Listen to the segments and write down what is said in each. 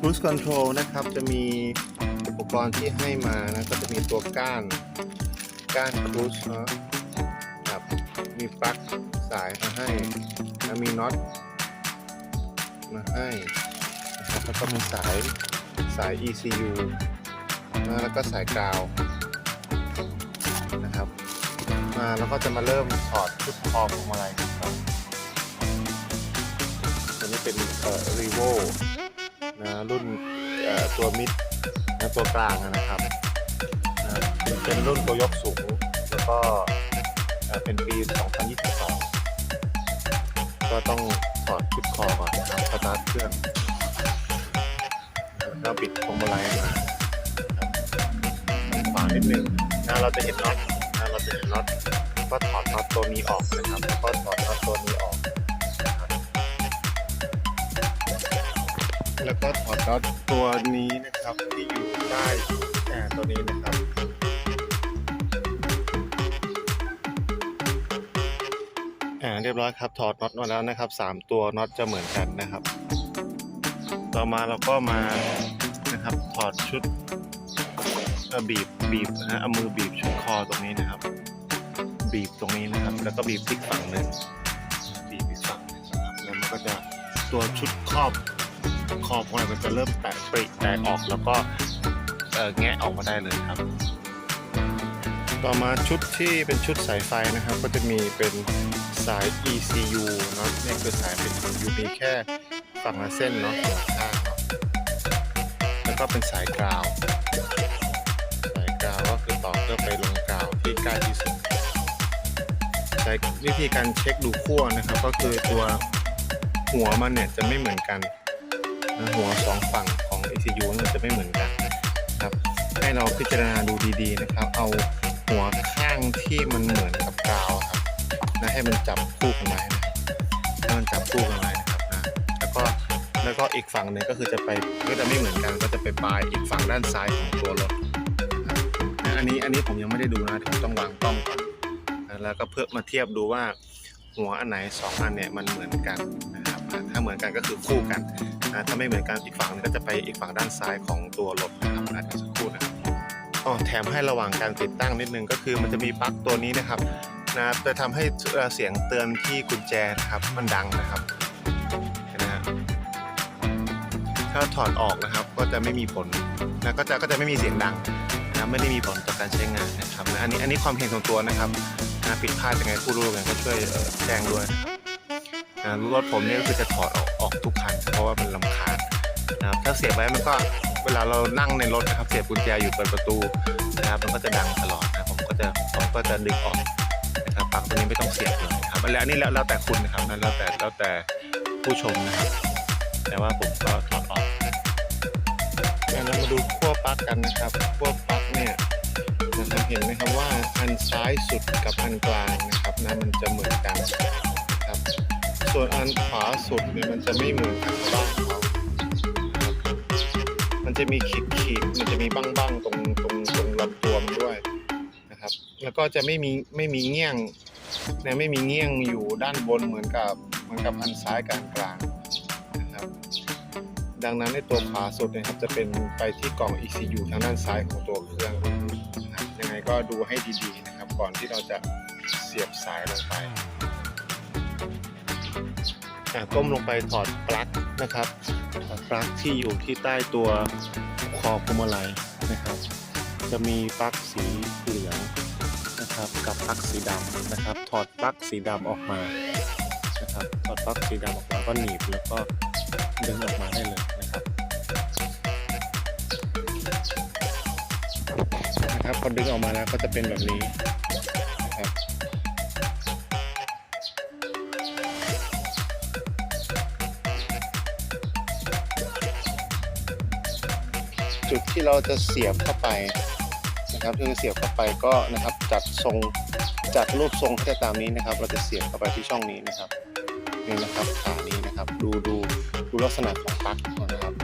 cruise control นะครับจะมีอุปกรณ์ที่ให้มานะก็จะมีตัวก้านก้าน cruise นะครับมีปลั๊กสายมาให้แล้วมีน็อตมาให้นะครับแล้วก็มีสายสาย ECU นะแล้วก็สายกาวนะครับมาแล้วก็จะมาเริ่มถอดชุดคอของอะไรครับตัวนี้เป็นเอ่อ Revo นะรุ่นตัวมิดนะตัวกลางนะครับนะเป็นรุ่นตัวยกสูง แล้วก็เอ่อเป็นปี 2022 ก็ต้องถอดชุดคอก่อนนะครับสตาร์ทเครื่องแล้วปิดพวงมาลัยมาฝานิดนึงนะเราจะเห็นน็อตนะเราจะเห็นน็อตก็ถอดน็อตตัวนี้ออกนะครับแล้วก็ถอดน็อตตัวนี้ออก แล้วก็ถอดน็อตตัวนี้นะครับที่อยู่ใต้แอร์ตัวนี้นะครับอ่าเรียบร้อยครับถอดน็อตมาแล้วนะครับสามตัวน็อตจะเหมือนกันนะครับ ต่อมาเราก็มานะครับถอดชุดบีบบีบนะฮะเอามือบีบชุดคอตรงนี้นะครับ บีบตรงนี้นะครับ แล้วก็บีบพลิกฝั่งหนึ่งบีบอีกฝั่งหนึ่งนะครับแล้วมันก็จะตัวชุดครอบ คอบของเรามันจะเริ่มแตกปริแตกออกแล้วก็แงะออกมาได้เลยครับ ต่อมาชุดที่เป็นชุดสายไฟนะครับ ก็จะมีเป็นสาย ECU เนาะเนี่ยคือสายเป็น ECU มีแค่ฝั่งละเส้นเนาะแล้วก็เป็นสายกราวสายกราวก็คือต่อเพื่อไปลงกราวที่ใกล้ที่สุดใช้วิธีการเช็คดูขั้วนะครับ ก็คือตัวหัวมันเนี่ยจะไม่เหมือนกัน หัวสองฝั่งของ ECU มันจะไม่เหมือนกันนะครับให้เราพิจารณาดูดีๆนะครับ เอาหัวข้างที่มันเหมือนกับกาวครับนะให้มันจับคู่กันไว้นะให้มันจับคู่กันไว้นะครับนะแล้วก็แล้วก็อีกฝั่งหนึ่งก็คือจะไปก็จะไม่เหมือนกันก็จะไปปลายอีกฝั่งด้านซ้ายของตัวรถนะครับนะอันนี้อันนี้ผมยังไม่ได้ดูนะผมต้องวางกล้องก่อนนะแล้วก็เพื่อมาเทียบดูว่าหัวอันไหนสองอันเนี่ยมันเหมือนกันนะ ถ้าเหมือนกันก็คือคู่กันนะถ้าไม่เหมือนกันอีกฝั่งก็จะไปอีกฝั่งด้านซ้ายของตัวรถนะครับนะเดี๋ยวสักครู่นะครับอ๋อแถมให้ระหว่างการติดตั้งนิดนึงก็คือมันจะมีปลั๊กตัวนี้นะครับนะจะทำให้เสียงเตือนที่กุญแจนะครับมันดังนะครับนไหมฮะถ้าถอดออกนะครับก็จะไม่มีผลนะก็จะก็จะไม่มีเสียงดังนะไม่ได้มีผลต่อการใช้งานนะครับนะอันนี้อันนี้ความเห็นของตัวนะครับนะผิดพลาดยังไงผู้รู้ยังไงก็ช่วยแจ้งด้วยนะครับ นะรถผมนี่ก็คือจะถอดออกออกทุกคันเพราะว่ามันลำคาญนะครับถ้าเสียบไว้มันก็เวลาเรานั่งในรถนะครับเสียบกุญแจอยู่เปิดประตูนะครับมันก็จะดังตลอดนะผมก็จะผมก็จะดึงออกนะครับปลั๊กตัวนี้ไม่ต้องเสียบเลยครับแล้วอันนี้แล้วแล้วแต่คุณนะครับนะแล้วแต่แล้วแต่ผู้ชมนะครับแต่ว่าผมก็ถอดออกแล้วเรามาดูขั้วปลั๊กกันนะครับขั้วปลั๊กเนี่ยนะครับเห็นไหมครับว่าอันซ้ายสุดกับอันกลางนะครับนะมันจะเหมือนกันนะครับ ส่วนอันขวาสุดเนี่ยมันจะไม่เหมือนกันบ้างเขามันจะมีขีดขีดมันจะมีบ้างบ้างๆตรงตรงตรงลำตัวมันด้วยนะครับ แล้วก็จะไม่มีไม่มีเงี้ยงนะไม่มีเงี้ยงอยู่ด้านบนเหมือนกับเหมือนกับอันซ้ายกับอันกลางนะครับ ดังนั้นในตัวขวาสุดนะครับจะเป็นไปที่กล่อง ECU ทางด้านซ้ายของตัวเครื่องนะครับยังไงก็ดูให้ดีๆนะครับ ก่อนที่เราจะเสียบสายลงไป ก้มลงไปถอดปลั๊กนะครับถอดปลั๊กที่อยู่ที่ใต้ตัวคอพวงมาลัยนะครับ จะมีปลั๊กสีเหลืองนะครับ กับปลั๊กสีดำนะครับ ถอดปลั๊กสีดำออกมานะครับถอดปลั๊กสีดำออกมาก็หนีบแล้วก็ดึงออกมาได้เลยนะครับนะครับพอดึงออกมาแล้วก็จะเป็นแบบนี้ ที่เราจะเสียบเข้าไปนะครับที่จะเสียบเข้าไปก็นะครับจัดทรงจัดรูปทรงให้ตามนี้นะครับ เราจะเสียบเข้าไปที่ช่องนี้นะครับนี่นะครับขานี้นะครับ ดูดูดูลักษณะของปลั๊กก่อนนะครับ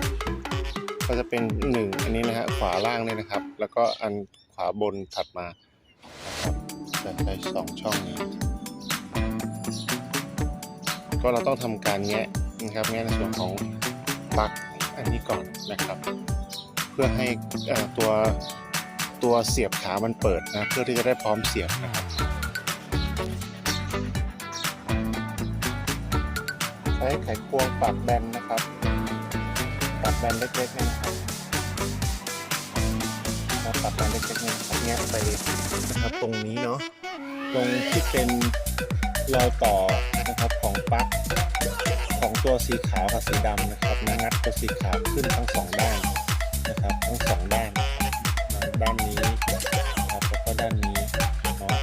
ก็จะเป็นหนึ่งอันนี้นะฮะขวาล่างเนี่ยนะครับ แล้วก็อันขวาบนถัดมานะครับจะใช้สองช่องนี้ ก็เราต้องทำการแงะนะครับแงะในส่วนของปลั๊กอันนี้ก่อนนะครับ พื่อให้ตัวตัวเสียบขามันเปิดนะ เพื่อที่จะได้พร้อมเสียบนะครับใช้ไขควงปรับแบนนะครับปรับแบนเล็กๆเนี่ยนะครับปรับแบนเล็กๆเนี่ยนะครับแงะไปนะครับตรงนี้เนาะตรงที่เป็นรอยต่อนะครับของปลั๊กของตัวสีขาวกับสีดำนะครับนะงัดตัวสีขาวขึ้นทั้งสองด้าน นะครับทั้งสองด้านนะด้านนี้นะครับแล้วก็ด้านนี้เนาะ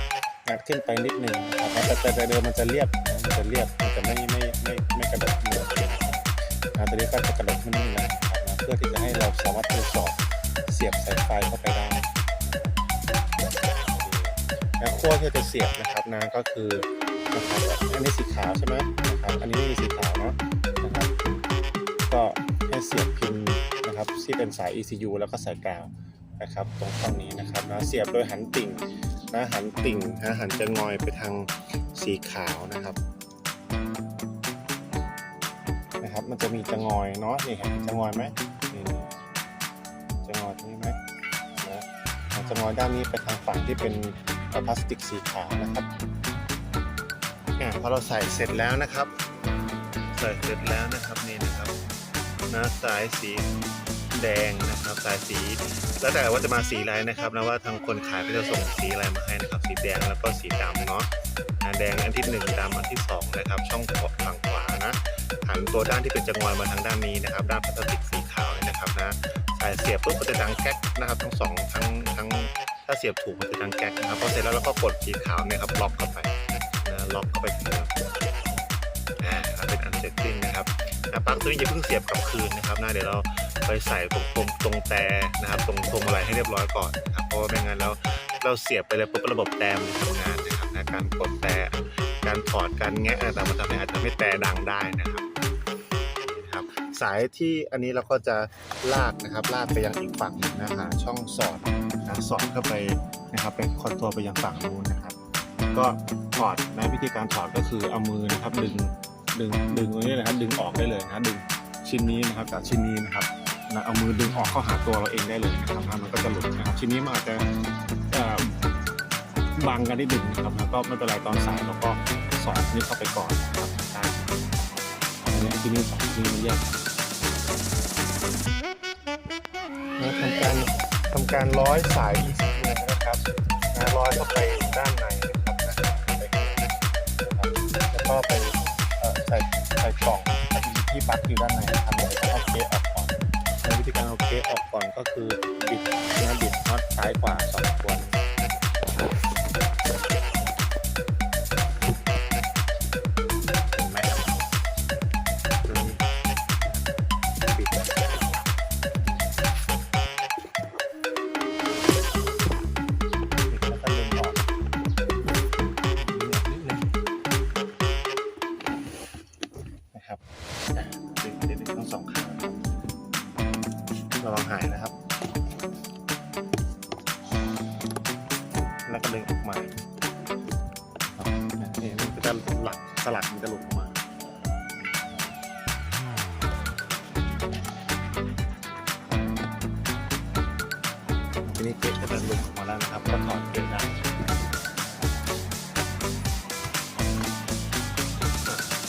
งัดขึ้นไปนิดหนึ่งนะครับแต่แต่แต่เดิมมันจะเรียบนะมันจะเรียบมันจะไม่ไม่ไม่ไม่กระดกเหมือนกันนะครับนะตัวนี้ก็จะกระดกขึ้นนิดนึงนะนะเพื่อที่จะให้เราสามารถตรวจสอบเสียบสายไฟเข้าไปได้แล้วขั้วที่จะเสียบนะครับนะก็คือนะครับอันนี้สีขาวใช่ไหมนะครับอันนี้มีสีขาวเนาะนะครับก็ให้เสียบพิน นะครับที่เป็นสาย ECU แล้วก็สายกาวนะครับตรงช่องนี้นะครับนะเสียบโดยหันติ่งนะหันติ่งนะหันจะงอยไปทางสีขาวนะครับนะครับมันจะมีจะงอยเนาะนี่เห็นจะงอยไหมนี่จะงอยตรงนี้ไหมนะเราจะงอยด้านนี้ไปทางฝั่งที่เป็นพลาสติกสีขาวนะครับอ่าพอเราใส่เสร็จแล้วนะครับ ใส่เสร็จแล้วนะครับนี่นะครับ นะสายสีแดงนะครับสายสี แล้วแต่ว่าจะมาสีอะไรนะครับนะว่าทางคนขายก็จะส่งสีอะไรมาให้นะครับ สีแดงแล้วก็สีดำเนาะแดงอันที่หนึ่งดำอันที่สองนะครับช่องฝั่งขวานะหันตัวด้านที่เป็นจะงอยมาทางด้านนี้นะครับ ด้านพลาสติกสีขาวนะครับนะสายเสียบปุ๊บมันจะดังแก๊กนะครับ ทั้งสองทั้งทั้งถ้าเสียบถูกมันจะดังแก๊กนะครับพอเสร็จแล้วเราก็กดสีขาวเนี่ยครับล็อกเข้าไปนะล็อกเข้าไปที่เดิมอ่าเป็นอันเสร็จสิ้นนะครับ ปลั๊กตัวนี้อย่าเพิ่งเสียบกลับคืนนะครับนะเดี๋ยวเราไปใส่ตรงตรงตรงแต่นะครับ ตรงพวงมาลัยให้เรียบร้อยก่อนนะครับเพราะว่าไม่งั้นแล้วเราเสียบไปเลยปุ๊บระบบแต่มันทำงานนะครับนะการกดแต่การถอดการแงะต่างๆมันทำให้อาจจะไม่แต่ดังได้นะครับครับสายที่อันนี้เราก็จะลากนะครับลากไปยังอีกฝั่งหนึ่งนะหาช่องสอดนะสอดเข้าไปนะครับเป็นคอนโทรลไปยังฝั่งนู้นนะครับ ก็ถอดนะวิธีการถอดก็คือเอามือนะครับดึง ดึงดึงตรงนี้นะครับดึงออกได้เลยนะดึงชิ้นนี้นะครับกับชิ้นนี้นะครับนะเอามือดึงออกเข้าหาตัวเราเองได้เลยนะครับมันก็จะหลุดนะครับชิ้นนี้มันอาจจะเอ่อบังกันนิดหนึ่งนะครับแล้วก็ไม่เป็นไรตอนสายเราก็สอดนี้เข้าไปก่อนนะครับได้อันนี้ชิ้นนี้สองชิ้นนี้มันแยกทำการทำการร้อยสาย ECU นะครับร้อยเข้าไปด้านในนะครับแล้วก็ไป ส่ใส่กล่องที่ปลั๊กอยู่ด้านในทำเลยเอาเคสออกก่อนในวิธีการเอาเคสออกก่อนก็คือบิดนะบิดน็อตซ้ายขวาสอง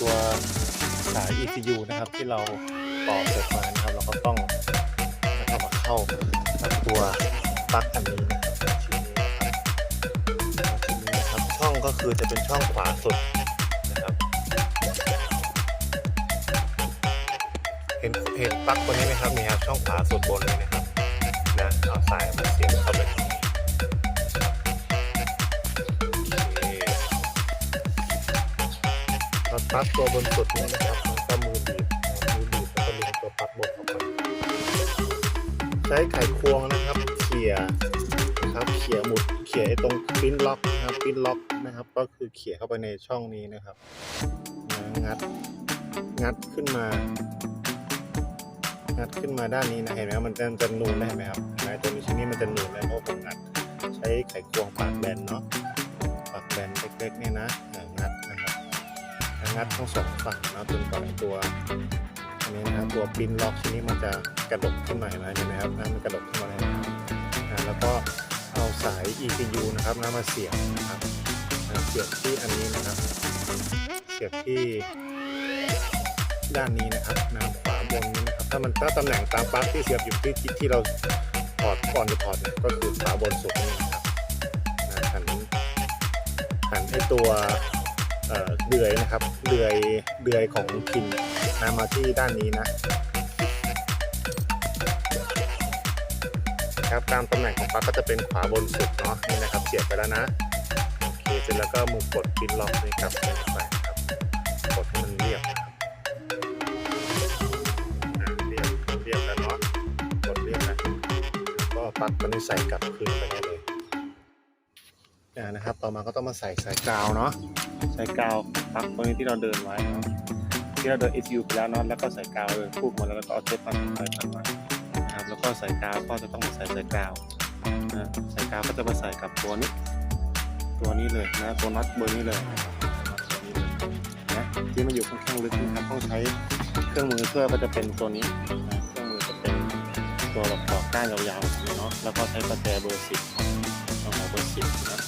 ตัวสาย ECU นะครับ ที่เราต่อเสร็จมานะครับ เราก็ต้องนะครับมาเข้าตัวปลั๊กอันนี้นะครับชิ้นนี้นะครับชิ้นนี้นะครับช่องก็คือจะเป็นช่องขวาสุดนะครับ เห็นเห็นปลั๊กตัวนี้ไหมครับนี่ครับช่องขวาสุดบนเลยนะครับนะเอาสายมาเสียบเข้าไป ลั๊กตัวบนสุดนี้นะครับแล้วก็มือบีบมือบีบแล้วก็ดึงตัวปลั๊กบนออกมาใช้ไขควงนะครับเขี่ยนะครับเขี่ยหมุดเขี่ยตรงปิ้นล็อกนะครับปิ้นล็อกนะครับ ก็คือเขี่ยเข้าไปในช่องนี้นะครับงัดงัดขึ้นมางัดขึ้นมาด้านนี้นะเห็นไหมครับมันจะจะนูนได้เห็นไหมครับเห็นไหมตัวนี้ชิ้นนี้มันจะนูนได้เพราะผมงัดใช้ไขควงปากแบนเนาะปากแบนเล็กๆเนี่ยนะ งัดทั้งสองฝั่งนะจนกว่าไอ้ตัวอันนี้นะครับตัวปินล็อกชิ้นนี้มันจะกระดกขึ้นมาเห็นไหมเห็นไหมครับนะมันกระดกขึ้นมาเลยนะแล้วก็เอาสาย ECU นะครับนะมาเสียบนะครับเสียบที่อันนี้นะครับ เสียบที่ด้านนี้นะครับนะขวาบนนี้นะครับถ้ามันถ้าตำแหน่งตามปลั๊กที่เสียบอยู่ที่ที่ที่เราถอดก่อนจะถอดเนี่ยก็คือขวาบนสุดนี่นะครับนะหันหันให้ตัว เดือยนะครับเดือยเดือยของพินนะมาที่ด้านนี้นะครับตามตำแหน่งของปลั๊กก็จะเป็นขวาบนสุดเนาะนี่นะครับเสียบไปแล้วนะโอเคเสร็จแล้วก็มือกดปินล็อกนี่ครับไปครับกดให้มันเรียบนะเรียบเรียบแล้วเนาะกดเรียบนะก็ปลั๊กตัวนี้ใส่กลับคืนไปได้เลย นะครับ ต่อมาก็ต้องมาใส่สายกาวเนาะสายกาวปลั๊กตัวนี้ที่เราเดินไว้เนาะที่เราเดิน ECU ไปแล้วเนาะแล้วก็ใส่กาวเลยพูกมาแล้วก็เอาเทปมาพันไว้พันไว้นะครับแล้วก็ใสายกาวก็จะต้องมาใส่สายกาวนะสายกาวก็จะมาใส่กับตัวนี้ ตัวนี้เลยนะตัวน็อตเบอร์นี้เลยนะครับตัวนี้เลยนะที่มันอยู่ค่อนข้างลึกนะครับต้องใช้เครื่องมือเพื่อก็จะเป็นตัวนี้นะเครื่องมือจะเป็นตัวหลอกต่อก้านยาวๆเนาะแล้วก็ใช้ประแจเบอร์สิบต้องเอเบอร์สิบนะ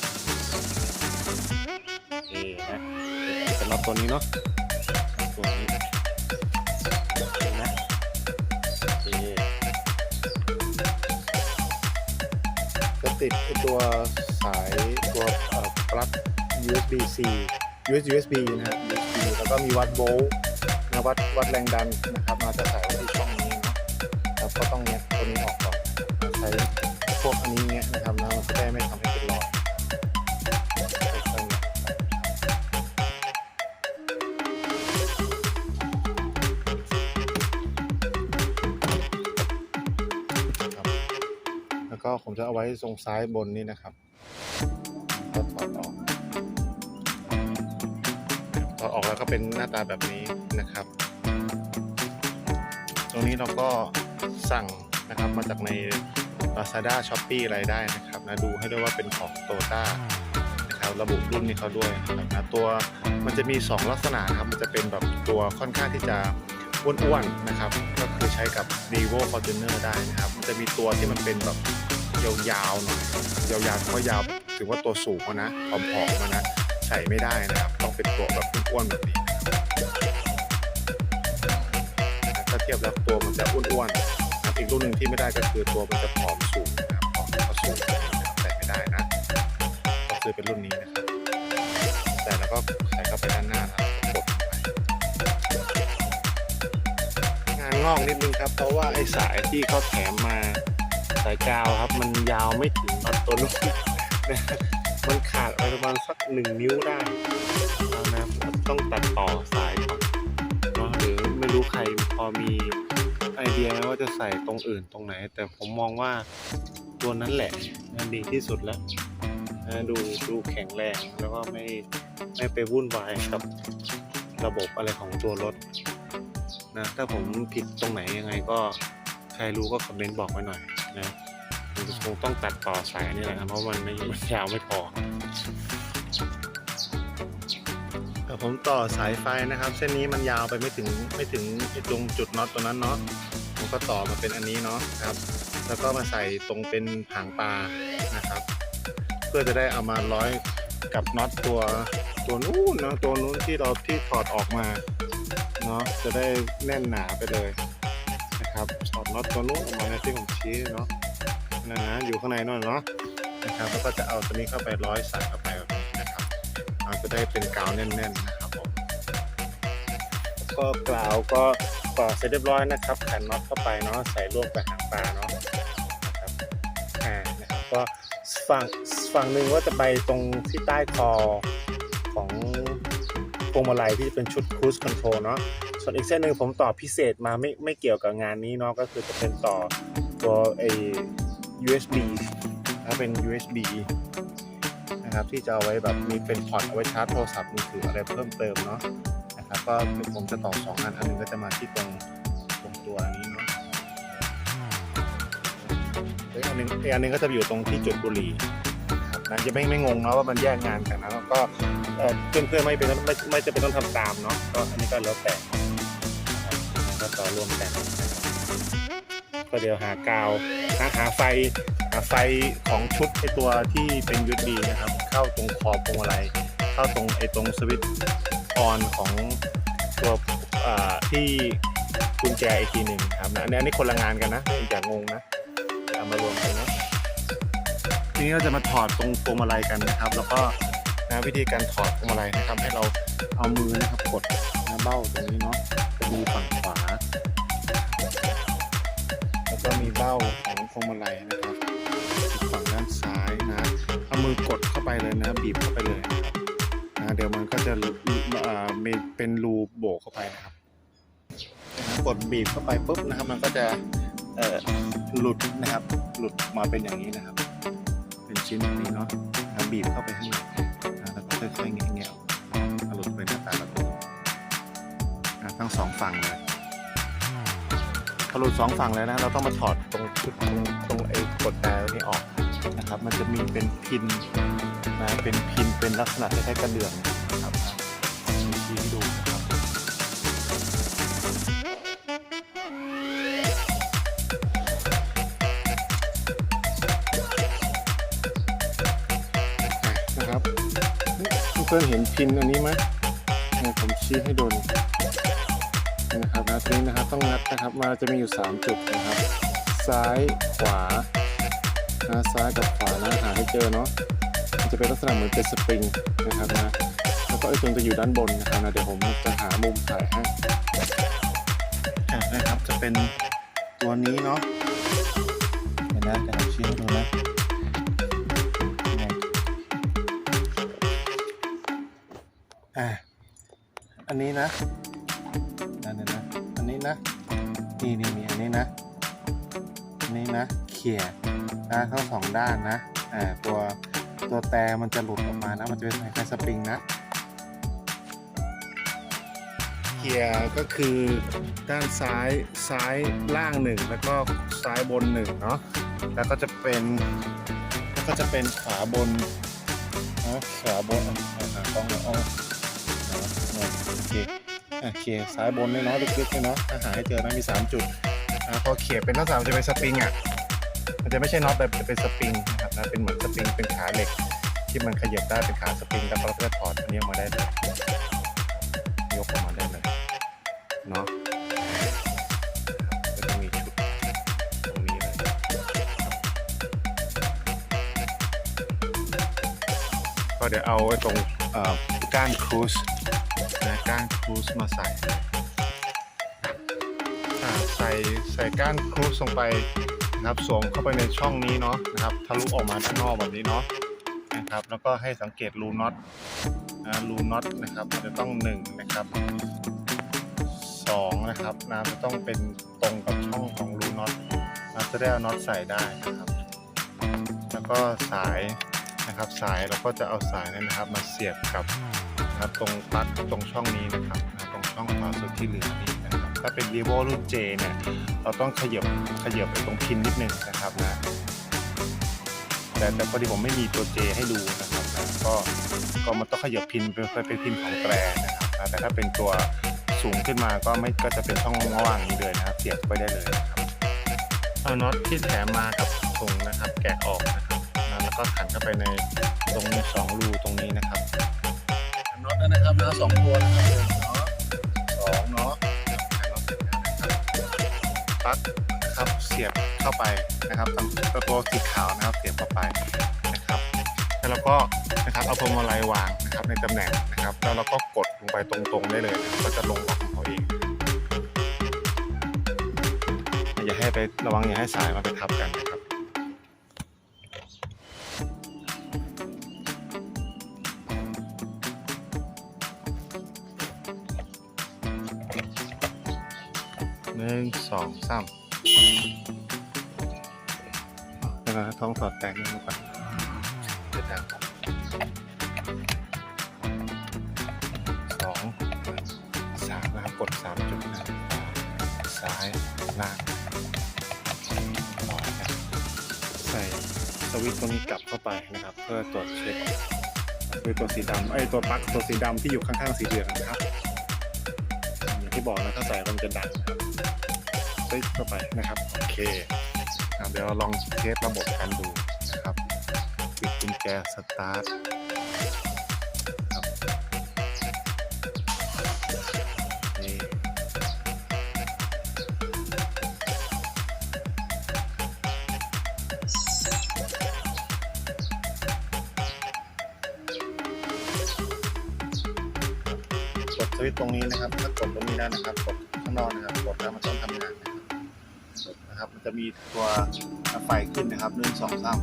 นะสำหรับตัวนี้เนาะตัวนี้นะก็ติดตัวสายตัวปลั๊ก USB C US USB นะฮะ USB แล้วก็มีวัดโวลต์นะวัดวัดแรงดันนะครับมาจะใส่ไว้ที่ช่องนี้เนาะครับก็ต้องเนี้ยตัวนี้ออกก่อนใช้พวกอันนี้เนี้ยนะครับแล้วมันจะได้ไม่ทำใจะเอาไว้ตรงซ้ายบนนี้นะครับถอดออกถอดออกแล้วก็เป็นหน้าตาแบบนี้นะครับ ตรงนี้เราก็สั่งนะครับมาจากใน Lazada Shopee อะไรได้นะครับนะดูให้ด้วยว่าเป็นของ t o y o t a นะครับระบุรุ่นนี้เขาด้วยนะครับนะตัวมันจะมี 2 ลักษณะนะครับมันจะเป็นแบบตัวค่อนข้างที่จะอ้วนๆนะครับ ก็คือใช้กับ Vivo Fortuner ได้นะครับ มันจะมีตัวที่มันเป็นแบบ ยาวๆหน่อยยาวๆเพราะยาวถือว่าตัวสูงนะผอมๆนะใส่ไม่ได้นะครับต้องเป็นตัวแบบอ้วนๆแบบนี้นะถ้าเทียบแล้วตัวมันจะอ้วนๆนะอีกรุ่นหนึ่งที่ไม่ได้ก็คือตัวมันจะผอมสูงนะครับผอมก็สูงนะครับใส่ไม่ได้นะต้องซื้อเป็นรุ่นนี้นะครับแต่แล้วก็ใส่เข้าไปด้านหน้านะครับกดไปงานงอกนิดนึงครับเพราะว่าไอ้สายที่เขาแถมมา สายกาวครับ มันยาวไม่ถึงน็อตตัวนู้นนะมันขาดไปประมาณสักหนึ่งนิ้วได้นะครับต้องตัดต่อสายก่อนเนาะหรือไม่รู้ใครพอมีไอเดียว่าจะใส่ตรงอื่นตรงไหน แต่ผมมองว่าตัวนั้นแหละดีที่สุดแล้วนะดูดูแข็งแรงแล้วก็ไม่ไม่ไปวุ่นวายกับระบบอะไรของตัวรถนะถ้าผมผิดตรงไหนยังไงก็ใครรู้ก็คอมเมนต์บอกไว้หน่อย นะคงต้องตัดต่อสายนี่แหละครับเพราะมันไม่มันยาวไม่พอแต่ผมต่อสายไฟนะครับ เส้นนี้มันยาวไปไม่ถึงไม่ถึงไอ้ตรงจุดน็อตตัวนั้นเนาะผมก็ต่อมาเป็นอันนี้เนาะครับ แล้วก็มาใส่ตรงเป็นหางปลานะครับ เพื่อจะได้เอามาร้อยกับน็อตตัวตัวนู้นเนาะตัวนู้นที่เราที่ถอดออกมาเนาะจะได้แน่นหนาไปเลย นะครับถอดน็อตตัวนู้นออกมานะที่ผมชี้เนาะนะนะอยู่ข้างในนั่นเนาะนะครับแล้วก็จะเอาตัวนี้เข้าไปร้อยใส่เข้าไปแบบนี้นะครับมันจะได้เป็นกาวแน่น ๆนะครับผมก็กล่าวก็ต่อเสร็จเรียบร้อยนะครับขันน็อตเข้าไปเนาะใส่ร่วมกับหางปลาเนาะนะครับอ่านะครับก็ฝั่งฝั่งหนึ่งว่าจะไปตรงที่ใต้คอของพวงมาลัยที่เป็นชุด cruise control เนาะ ส่วนอีกเส้นหนึ่งผมต่อพิเศษมาไม่ไม่เกี่ยวกับงานนี้เนาะก็คือจะเป็นต่อตัวไอ USB ถ้าเป็น USB นะครับที่จะเอาไว้แบบมีเป็นพอร์ตเอาไว้ชาร์จโทรศัพท์มือถืออะไรเพิ่มเติมเนาะนะครับก็ผมจะต่อสองอันอันหนึงก็จะมาที่ตรงตรงตัวนี้เนาะอีกอันหนึงอีกอันหนึงก็จะอยู่ตรงที่จุดบุหรี่นะจะไม่ไม่งงเนาะว่ามันแยกงานกันนะแล้วก็เอ่อเพื่อนๆไม่เป็นไม่ไม่จะเป็นต้องทำตามเนาะก็อันนี้ก็แล้วแต่ ต่อรวมกันก็เดี๋ยวหากาวหาหาไฟหาไฟของชุดไอตัวที่เป็น USB นะครับ เข้าตรงคอพวงมาลัยเข้าตรงไอตรงสวิตช์ออนของตัวที่กุญแจอีกทีหนึ่งครับนะอันนี้อันนี้คนละงานกันนะอย่างงงนะเอามารวมกันนะทีนี้เราจะมาถอดตรงพวงมาลัยกันนะครับ แล้วก็นะวิธีการถอดพวงมาลัยนะครับให้เราเอามือนะครับกดนะเบ้าตรงนี้เนาะ จะมีฝั่งขวา แล้วก็มีเบ้าของพวงมาลัยนะครับฝั่งด้านซ้ายนะเอามือกดเข้าไปเลยนะบีบเข้าไปเลยนะเดี๋ยวมันก็จะอ่าเป็นรูโบกเข้าไปนะครับกดบีบเข้าไปปุ๊บนะครับมันก็จะเหลุดนะครับ หลุดมาเป็นอย่างนี้นะครับ เป็นชิ้นแบบนี้เนาะบีบเข้าไปข้างในนะแล้วก็ค่อยๆแงะแงะออกมาหลุดไปหน้าตา ทั้งสองฝั่งเลยพอหลุดสองฝั่งแล้วนะ เราต้องมาถอดตรงชุดตรงตรงไอ้กดแต่นี้ออกนะครับ มันจะมีเป็นพินนะเป็นพินเป็นลักษณะคล้ายๆกระเดื่องนะครับมีชี้ให้ดูนะครับนะครับนี่เพื่อนเห็นพินอันนี้ไหมผมชี้ให้ดู นี่นะครับนะตรงนี้นะครับต้องงัดนะครับมาจะมีอยู่ 3 จุดนะครับ ซ้ายขวานะซ้ายกับขวานะหาให้เจอเนาะมันจะเป็นลักษณะเหมือนเป็นสปริงนะครับนะแล้วก็ไอ้ตัวจะอยู่ด้านบนนะครับนะเดี๋ยวผมจะหามุมถ่ายให้นะครับจะเป็นตัวนี้เนาะเห็นนะเดี๋ยวชี้ให้ดูนะอะอันนี้นะนั่นนะ นี้นะ นี่นี่นี่อันนี้นะอันนี้นะ เขี่ยนะทั้งสองด้านนะอ่าตัวตัวแต่มันจะหลุดออกมานะ มันจะเป็นคล้ายสปริงนะเขี่ยก็คือด้านซ้ายซ้ายล่างหนึ่งแล้วก็ซ้ายบนหนึ่งเนาะแล้วก็จะเป็นแล้วก็จะเป็นขวาบนนะขวาบนอะเอาหากล้องเลยอ๋อนะโอเค อะเขียซ้ายบนเนี่ยเนาะลึกๆเนี่ยเนาะถ้าหาให้เจอนะมีสามจุดอ่าพอเขียเป็นลักษณะมันจะเป็นสปริงอะมันจะไม่ใช่น็อตแบบจะเป็นสปริงนะครับนะเป็นเหมือนสปริงเป็นขาเหล็ก ที่มันขยับได้เป็นขาสปริงแล้วเราก็จะถอดอันนี้มาได้เลยยกออกมาได้เลยเนาะก็จะมีชุดตรงนี้เลยก็เดี๋ยวเอาไอ้ตรงก้านครูส นะก้านครูสมาใส่อ่ใส่ใส่ก้านครูสลงไปนะครับสวมเข้าไปในช่องนี้เนาะนะครับทะลุออกมาด้านนอกแบบนี้เนาะนะครับ แล้วก็ให้สังเกตรูน็อตนะรูน็อตนะครับ จะต้องหนึ่งนะครับสองนะครับน้ำจะต้องเป็นตรงกับช่องของรูน็อตนะจะได้เอาน็อตใส่ได้นะครับ แล้วก็สายนะครับสายเราก็จะเอาสายนั้นนะครับ มาเสียบกับ นะครับตรงปลั๊กตรงช่องนี้นะครับตรงช่องขวาสุดที่เหลือนี้นะครับถ้าเป็น r e v o รุ่น J เนี่ยเราต้องขยับขยับไปตรงพินนิดนึงนะครับนะแต่แต่พอดีผมไม่มีตัว J ให้ดูนะครับนะก็ก็มันต้องขยับพินไปไปเป็นพินของแตรนะครับนะแต่ถ้าเป็นตัวสูงขึ้นมาก็ไม่ก็จะเป็นช่องว่างอย่างนี้เลยนะครับเสียบไปได้เลยนะครับเอาน็อตที่แถมมากับถุงนะครับ แกะออกนะครับแล้วก็ขันเข้าไปในตรงสองรูตรงนี้นะครับ น็อตนะครับนะสองตัวนะครับหนึ่งเนาะสองเนาะปลั๊กนะครับเสียบเข้าไปนะครับตรงตัวสีขาวนะครับเสียบเข้าไปนะครับ แล้วเราก็นะครับเอาพวงมาลัยวางนะครับในตำแหน่งนะครับ แล้วเราก็กดลงไปตรงๆได้เลยก็จะลงล็อกของเขาเองอย่าให้ไประวังอย่าให้สายมาไปทับกันนะครับ หนึ่งสองสามแล้วก็ท้องถอดแตกนี่มาก่อนเดี๋ยวดังสองสามนะครับกดสามจุดนะซ้ายล่างต่อนะครับใส่สวิตช์ตรงนี้กลับเข้าไปนะครับ เพื่อตรวจเช็คด้วยตัวสีดำไอ้ตัวปลั๊กตัวสีดำที่อยู่ข้างๆสีเหลืองนะครับอย่างที่บอกนะถ้าใส่มันจะดังนะครับ วิตช์เข้าไปนะครับโอเคเดี๋ยวลองเทสระบบกันดูนะครับปิดกุญแจสตาร์ทกดสวิตช์ตรงนี้นะครับ ถ้ากดตรงนี้ได้นะครับ กดข้างนอกนะครับ กดแล้วมันต้องทำงาน นะครับ มันจะมีตัวไฟขึ้นนะครับหนึ่งสองสาม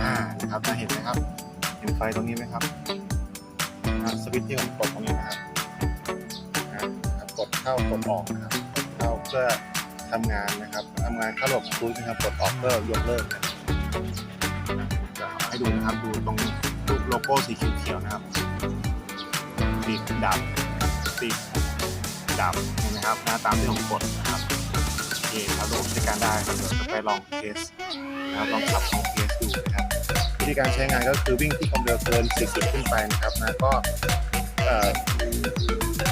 อ่านะครับจะเห็นไหมครับ เห็นไฟตรงนี้ไหมครับนะครับสวิตช์ที่ผมกดตรงนี้นะครับนะครับกดเข้ากดออกนะครับกดเข้าเพื่อทำงานนะครับทำงานเข้าระบบครูซนะครับกดออกเพื่อยกเลิกนะครับจะให้ดูนะครับดูตรงรูปโลโก้สีเขียวๆนะครับติดดับติดดับเห็นไหมครับหน้าตามที่ผมกดนะครับ ใช้การได้ครับเดี๋ยวจะไปลองเทสนะครับลองขับลองเทสดูนะครับวิธีการใช้งานก็คือวิ่งที่ความเร็วเกิน 40 ขึ้นไปนะครับนะก็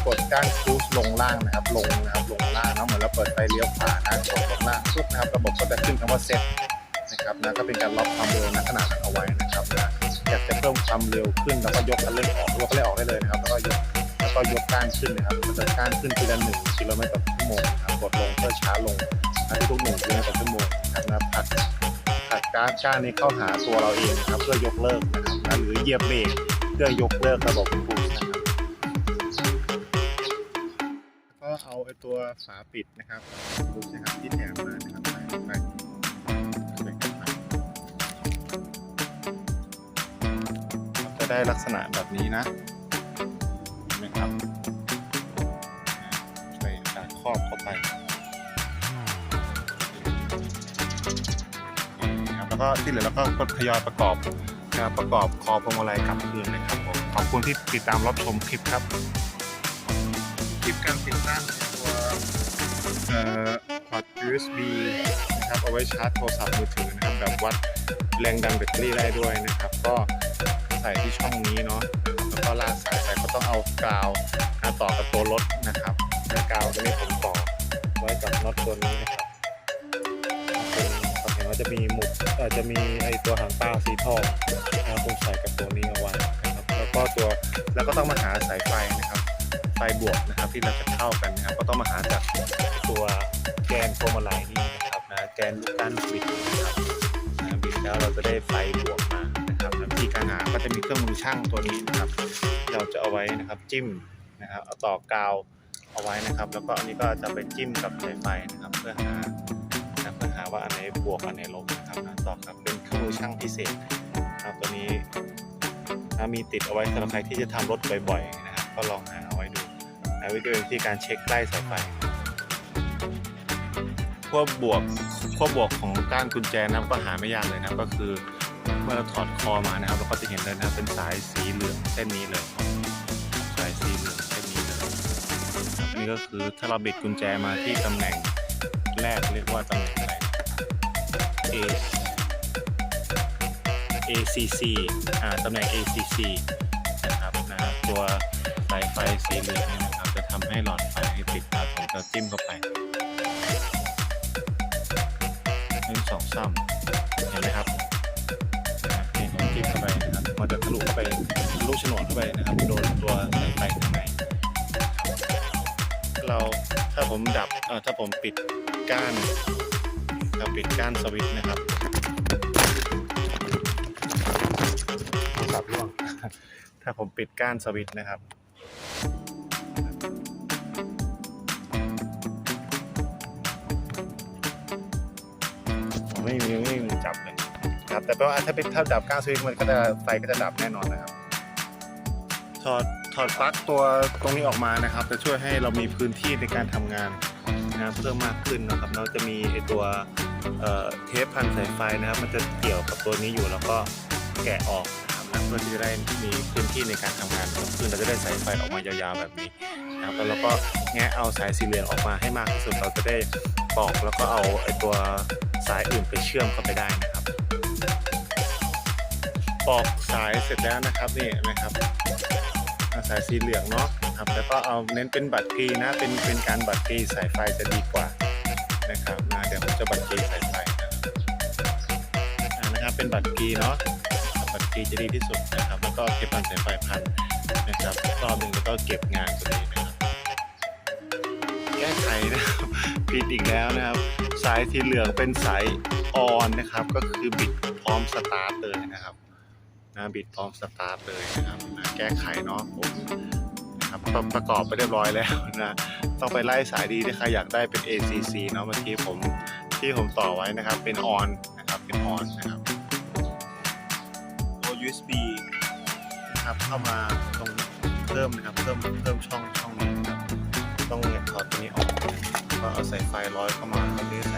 กดก้านครูซลงล่างนะครับ ลงนะครับลงล่างนะเหมือนเราเปิดไฟเลี้ยวขวานะกดลงล่างปุ๊บนะครับระบบก็จะขึ้นคำว่าเซ็ตนะครับนะก็เป็นการล็อกความเร็วณขนาดนั้นเอาไว้นะครับนะอยากจะเพิ่มความเร็วขึ้นแล้วก็ยกคันเร่งออกยกคันเร่งออกได้เลยนะครับแล้วก็ยกแล้วก็ยกก้านขึ้นนะครับมันจะก้านขึ้นทีละหนึ่งกิโลเมตรต่อชั่วโมงนะครับกดลงเพื่อช้าลง นะทุกหนึ่งกิโลเมตรต่อชั่วโมงนะครับนะผลักผลักก้านก้านนี้เข้าหาตัวเราเองนะครับ เพื่อยกเลิกนะครับหรือเหยียบเบรกเพื่อยกเลิกระบบคูสนะครับก็เอาไอ้ตัวฝาปิดนะครับคูนะครับที่แถมมานะครับไปใส่เข้าไปจะได้ลักษณะแบบนี้นะ แล้วก็ที่เหลือเราก็ทยอยประกอบนะครับประกอบคอพวงมาลัยกลับคืนนะครับผมขอบคุณที่ติดตามรับชมคลิปครับ คลิปการติดตั้งตัวเอ่อพอร์ต USB นะครับเอาไว้ชาร์จโทรศัพท์มือถือนะครับแบบวัดแรงดันแบตเตอรี่ได้ด้วยนะครับ ก็ใส่ที่ช่องนี้เนาะแล้วก็ลากสายไปก็ต้องเอากาวมาต่อกับตัวรถนะครับและกาวตัวนี้ผมต่อไว้กับน็อตตัวนี้นะครับ จะมีหมุดอ่อจะมีไอตัวหางตาสีทองนะครับผมใส่กับตัวนี้เอาไว้นะครับแล้วก็ตัวแล้วก็ต้องมาหาสายไฟนะครับไฟบวกนะครับที่เราจะเข้ากันนะครับก็ต้องมาหาจากตัวแกนโฟมาลัยนี่นะครับนะแกนลูกกั้นบิดนะครับบิดแล้วเราจะได้ไฟบวกมานะครับวิธีการหาก็จะมีเครื่องมือช่างตัวนี้นะครับ เราจะเอาไว้นะครับจิ้มนะครับเอาต่อกาวเอาไว้นะครับ แล้วก็อันนี้ก็จะไปจิ้มกับสายไฟนะครับเพื่อหา ว่าอันไหนบวกอันไหนลบนะครับนต่อครับเป็นเครื่องมือช่างพิเศษนะครับตัวนี้นะมีติดเอาไว้สำหรับใครที่จะทำรถบ่อยๆนะครับก็ลองหาเอาไว้ดูนะวิธีวิธีการเช็คใกล้สายไฟขั้วบวกขั้วบวกของก้านกุญแจนะครับก็หาไม่ยากเลยนะครับก็คือเมื่อเราถอดคอมานะครับเราก็จะเห็นเลยนะครับเป็นสายสีเหลืองเส้นนี้เลย สายสีเหลืองเส้นนี้เลยครับนี่ก็คือถ้าเราบิดกุญแจมาที่ตำแหน่งแรกเรียกว่าตำแหน่ง A ACC อ่าตำแหน่ง ACC นะครับนะตัวสายไฟสีเหลืองเนี่ยนะครับ จะทำให้หลอดไฟติดตาผมจะจิ้มเข้าไปหนึ่งสองสามเห็นไหมครับเห็นจิ้มเข้าไปนะครับมันจะทะลุเข้าไปทะลุฉนวนเข้าไปนะครับโดนตัวสายไฟข้างในเราถ้าผมดับอ่อถ้าผมปิดก้าน เราปิดก้านสวิตช์นะครับดับร่วงถ้าผมปิดก้านสวิตช์นะครับไม่มีไม่มีจับเลยครับ แต่แปลว่าถ้าเป็นถ้าดับก้านสวิตช์มันก็จะไฟก็จะดับแน่นอนนะครับ ถอดถอดปลั๊กตัวตรงนี้ออกมานะครับ จะช่วยให้เรามีพื้นที่ในการทำงานนะครับเพิ่มมากขึ้นนะครับ เราจะมีไอตัว เทปพันสายไฟนะครับ มันจะเกี่ยวกับตัวนี้อยู่แล้วก็แกะออกนะครับเพื่อที่จะได้มีพื้นที่ในการทำงานเพิ่มขึ้นเราจะได้สายไฟออกมายาวๆแบบนี้นะครับแล้วเราก็แงะเอาสายสีเหลืองออกมาให้มากที่สุดเราจะได้ปอกแล้วก็เอาไอตัวสายอื่นไปเชื่อมเข้าไปได้นะครับปอกสายเสร็จแล้วนะครับนี่นะครับสายสีเหลืองเนาะครับแล้วก็เอาเน้นเป็นบัตรกีนะเป็นเป็นการบัตรกีสายไฟจะดีกว่า นะครับนะครับนะเดี๋ยวผมจะบัตรกีใสายไฟนะครับนะครับเป็นบัตรกีเนาะบัตรกีจะดีที่สุดนะครับ แล้วก็เก็บพันสายไฟพันนะครับรอบหนึ่งแล้วก็เก็บงานตัวนี้นะครับแก้ไขนะครับผิดอีกแล้วนะครับ สายสีเหลืองเป็นสายออนนะครับ ก็คือบิดพร้อมสตาร์ทเลยนะครับนะบิดพร้อมสตาร์ทเลยนะครับแก้ไขเนาะผม ประประกอบไปเรียบร้อยแล้วนะต้องไปไล่สายดีถ้าใครอยากได้เป็น ACC เนาะเมื่อกี้ผมที่ผมต่อไว้นะครับเป็นออนนะครับเป็นออนนะครับตัว USB นะครับเข้ามาตรงเพิ่มนะครับเพิ่มเพิ่มช่องช่องนี้นะครับต้องเนี่ยถอดตัวนี้ออกก็เอาสายไฟร้อยเข้ามาแล้วก็สาย